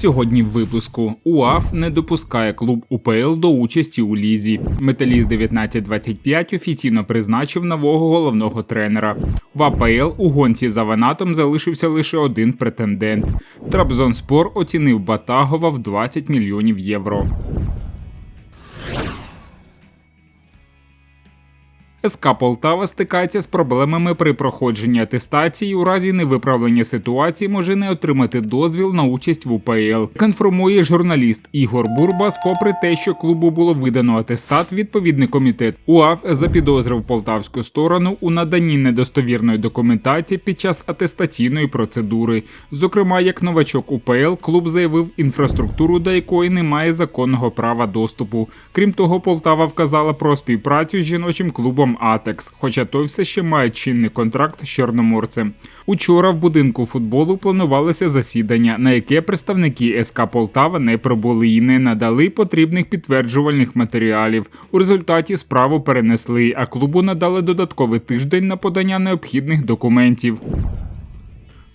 Сьогодні в випуску УАФ не допускає клуб УПЛ до участі у лізі. Металіст 1925 офіційно призначив нового головного тренера. В АПЛ у гонці за Ванатом залишився лише один претендент. Трабзонспор оцінив Батагова в 20 мільйонів євро. СК Полтава стикається з проблемами при проходженні атестації. У разі невиправлення ситуації може не отримати дозвіл на участь в УПЛ. Як Інформує журналіст Ігор Бурбас, попри те, що клубу було видано атестат, відповідний комітет УАФ запідозрив полтавську сторону у наданні недостовірної документації під час атестаційної процедури. Зокрема, як новачок УПЛ, клуб заявив інфраструктуру, до якої немає законного права доступу. Крім того, Полтава вказала про співпрацю з жіночим клубом клубом Атекс, хоча той все ще має чинний контракт з чорноморцем. Учора в будинку футболу планувалося засідання, на яке представники СК Полтава не пробули і не надали потрібних підтверджувальних матеріалів. У результаті справу перенесли, а клубу надали додатковий тиждень на подання необхідних документів.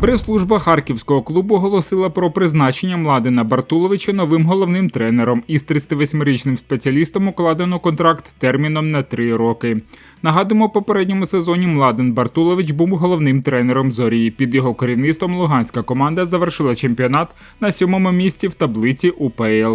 Прес-служба харківського клубу оголосила про призначення Младина Бартуловича новим головним тренером із 38-річним спеціалістом укладено контракт терміном на три роки. Нагадуємо, попередньому сезоні Младен Бартулович був головним тренером зорі. Під його керівництвом луганська команда завершила чемпіонат на сьомому місці в таблиці УПЛ.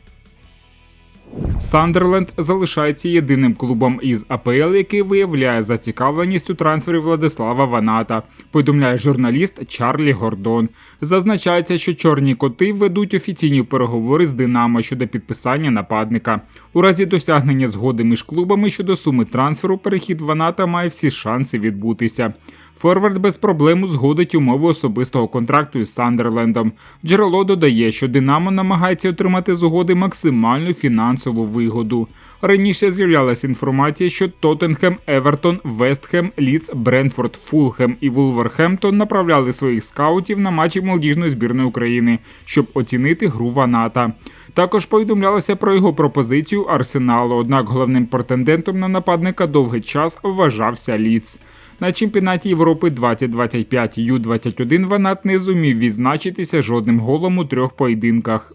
Сандерленд залишається єдиним клубом із АПЛ, який виявляє зацікавленість у трансфері Владислава Ваната. Повідомляє журналіст Чарлі Гордон. Зазначається, що чорні коти ведуть офіційні переговори з Динамо щодо підписання нападника. У разі досягнення згоди між клубами щодо суми трансферу, перехід Ваната має всі шанси відбутися. Форвард без проблем узгодить умови особистого контракту із Сандерлендом. Джерело додає, що Динамо намагається отримати з угоди максимальну фінансову вигоду. Раніше з'являлася інформація, що Тоттенхем, Евертон, Вестхем, Ліц, Брентфорд, Фулхем і Вулверхемптон направляли своїх скаутів на матчі молодіжної збірної України, щоб оцінити гру Ваната. Також повідомлялося про його пропозицію Арсеналу. Однак головним претендентом на нападника довгий час вважався Ліц. На чемпіонаті Європи 2025 Ю-21 Ванат не зумів відзначитися жодним голом у трьох поєдинках.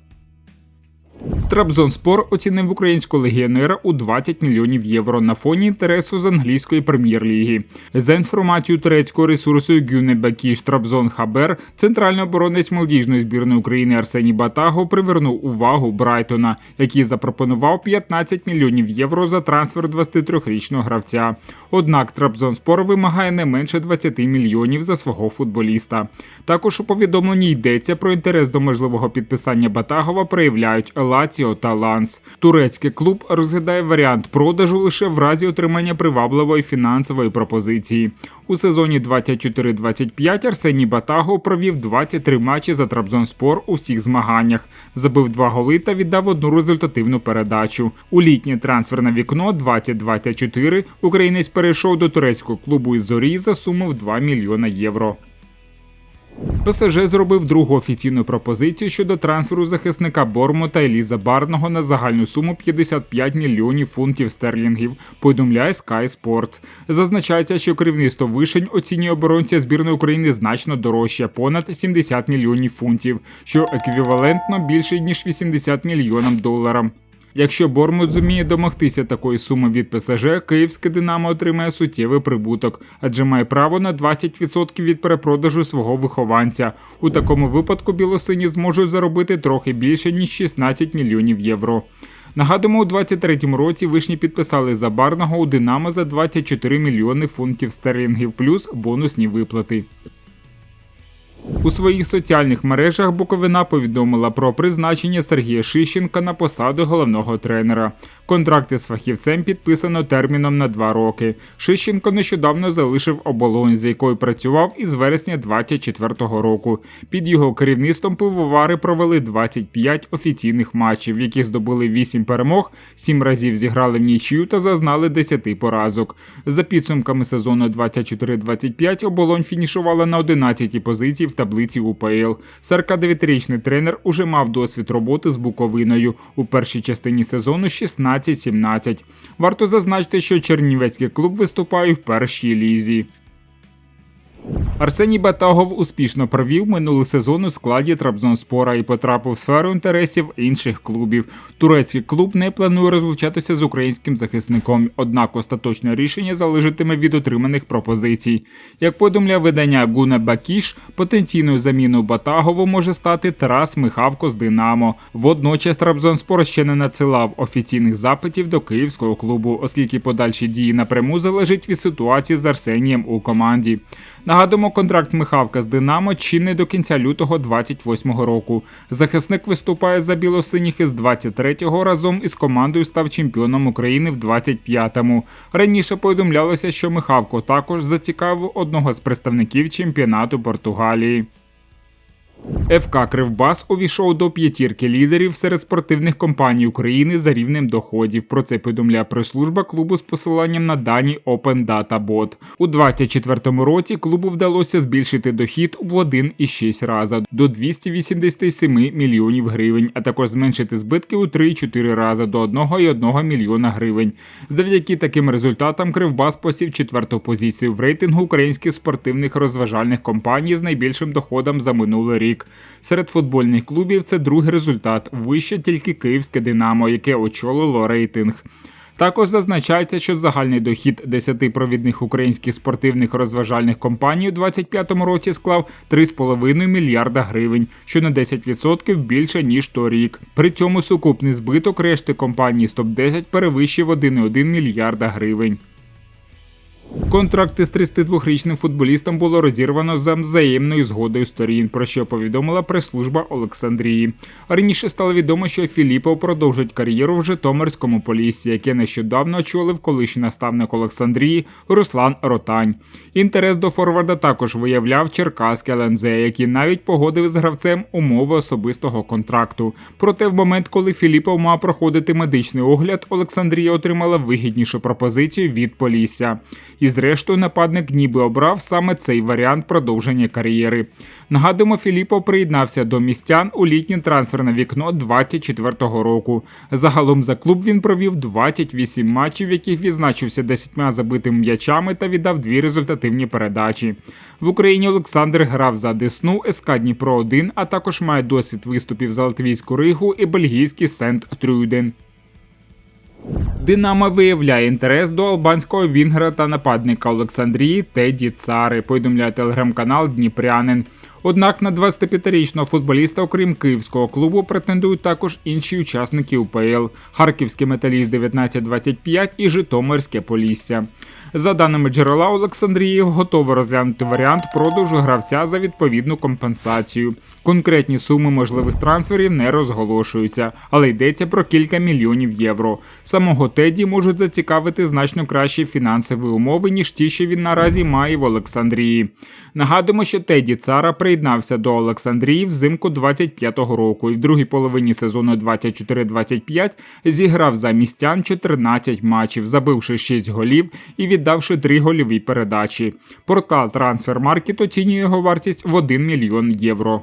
Трабзонспор оцінив українського легіонера у 20 мільйонів євро на фоні інтересу з англійської прем'єр-ліги. За інформацією турецького ресурсу Гюнебакіш Трабзон Хабер, центральний оборонець молодіжної збірної України Арсеній Батаго привернув увагу Брайтона, який запропонував 15 мільйонів євро за трансфер 23-річного гравця. Однак Трабзонспор вимагає не менше 20 мільйонів за свого футболіста. Також у повідомленні йдеться про інтерес до можливого підписання Батагова проявляють Лаціо та Ланс. Турецький клуб розглядає варіант продажу лише в разі отримання привабливої фінансової пропозиції. У сезоні 24-25 Арсеній Батаго провів 23 матчі за Трабзонспор у всіх змаганнях, забив два голи та віддав одну результативну передачу. У літнє трансферне вікно 2024 українець перейшов до турецького клубу із зорі за суму в 2 мільйона євро. ПСЖ зробив другу офіційну пропозицію щодо трансферу захисника Бормута Еліза Барного на загальну суму 55 мільйонів фунтів стерлінгів. Повідомляє Sky Sports. Зазначається, що керівництво вишень оцінює оборонця збірної України значно дорожче понад 70 мільйонів фунтів, що еквівалентно більше ніж 80 мільйонам доларам. Якщо Бормут зуміє домогтися такої суми від ПСЖ, київське Динамо отримає суттєвий прибуток, адже має право на 20% від перепродажу свого вихованця. У такому випадку білосині зможуть заробити трохи більше ніж 16 мільйонів євро. Нагадуємо, у 23-му році вишні підписали за барного у Динамо за 24 мільйони фунтів стерлінгів плюс бонусні виплати. У своїх соціальних мережах Буковина повідомила про призначення Сергія Шищенка на посаду головного тренера. Контракт із фахівцем підписано терміном на два роки. Шищенко нещодавно залишив оболонь, з якою працював із вересня 24-го року. Під його керівництвом пивовари провели 25 офіційних матчів, яких здобули 8 перемог, 7 разів зіграли в нічию та зазнали 10 поразок. За підсумками сезону 24-25 оболонь фінішувала на 11-й позиції в таблиці УПЛ. 49-річний тренер уже мав досвід роботи з Буковиною у першій частині сезону 16-17. Варто зазначити, що Чернівецький клуб виступає в першій лізі. Арсеній Батагов успішно провів минулий сезон у складі Трабзонспора і потрапив в сферу інтересів інших клубів. Турецький клуб не планує розлучатися з українським захисником, однак остаточне рішення залежатиме від отриманих пропозицій. Як повідомляє видання Гуна Бакіш, потенційною заміною Батагову може стати Тарас Михавко з Динамо. Водночас Трабзонспор ще не надсилав офіційних запитів до київського клубу, оскільки подальші дії напряму залежать від ситуації з Арсенієм у команді. Нагадуємо, контракт Михавка з Динамо чинний до кінця лютого 28-го року. Захисник виступає за білосиніх із 23-го разом із командою став чемпіоном України в 25-му. Раніше повідомлялося, що Михавко також зацікавив одного з представників чемпіонату Португалії. ФК Кривбас увійшов до п'ятірки лідерів серед спортивних компаній України за рівнем доходів. Про це повідомляє прес-служба клубу з посиланням на дані Open Data Bot. У 2024 році клубу вдалося збільшити дохід в 1,6 рази до 287 мільйонів гривень, а також зменшити збитки у 3,4 рази до 1,1 мільйона гривень. Завдяки таким результатам Кривбас посів четверту позицію в рейтингу українських спортивних розважальних компаній з найбільшим доходом за минулий рік. Серед футбольних клубів це другий результат. Вище тільки київське Динамо, яке очолило рейтинг. Також зазначається, що загальний дохід 10 провідних українських спортивних розважальних компаній у 2025 році склав 3,5 мільярда гривень, що на 10% більше ніж торік. При цьому сукупний збиток решти компаній з топ-10 перевищив 1,1 мільярда гривень. Контракти з 32-річним футболістом було розірвано за взаємною згодою сторін, про що повідомила прес-служба Олександрії. Раніше стало відомо, що Філіпов продовжить кар'єру в Житомирському полісі, яке нещодавно очолив колишній наставник Олександрії Руслан Ротань. Інтерес до Форварда також виявляв Черкаське ЛНЗ, який навіть погодив з гравцем умови особистого контракту. Проте, в момент, коли Філіпов мав проходити медичний огляд, Олександрія отримала вигіднішу пропозицію від Полісся. І зрештою нападник ніби обрав саме цей варіант продовження кар'єри. Нагадуємо, Філіппо приєднався до містян у літнє трансферне вікно 24-го року. Загалом за клуб він провів 28 матчів, в яких відзначився 10 забитими м'ячами та віддав дві результативні передачі. В Україні Олександр грав за Десну, СК Дніпро 1 а також має досвід виступів за Латвійську Ригу і бельгійський Сент Трюден. Динамо виявляє інтерес до албанського вінгера та нападника Олександрії Теді Цари. Повідомляє телеграм-канал Дніпрянин. Однак на 25-річного футболіста, окрім київського клубу, претендують також інші учасники УПЛ Харківський металіст 1925 і Житомирське Полісся. За даними джерела Олександрії, готові розглянути варіант продажу гравця за відповідну компенсацію. Конкретні суми можливих трансферів не розголошуються, але йдеться про кілька мільйонів євро. Самого Теді можуть зацікавити значно кращі фінансові умови, ніж ті, що він наразі має в Олександрії. Нагадуємо, що Теді Цара приєднався до Олександрії взимку 25-го року і в другій половині сезону 24-25 зіграв за містян 14 матчів, забивши 6 голів і віддавши три гольові передачі. Портал Трансфермаркет оцінює його вартість в 1 мільйон євро.